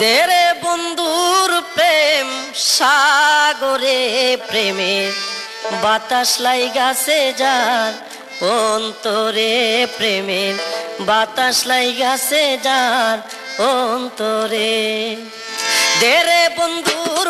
তেরে বন্ধুর প্রেম, সাগরে প্রেমে বাতাস লাই গাছে যার অন্তরে প্রেমের বাতাস লাই গাছে যার অন্তরে। দেরে বন্ধুর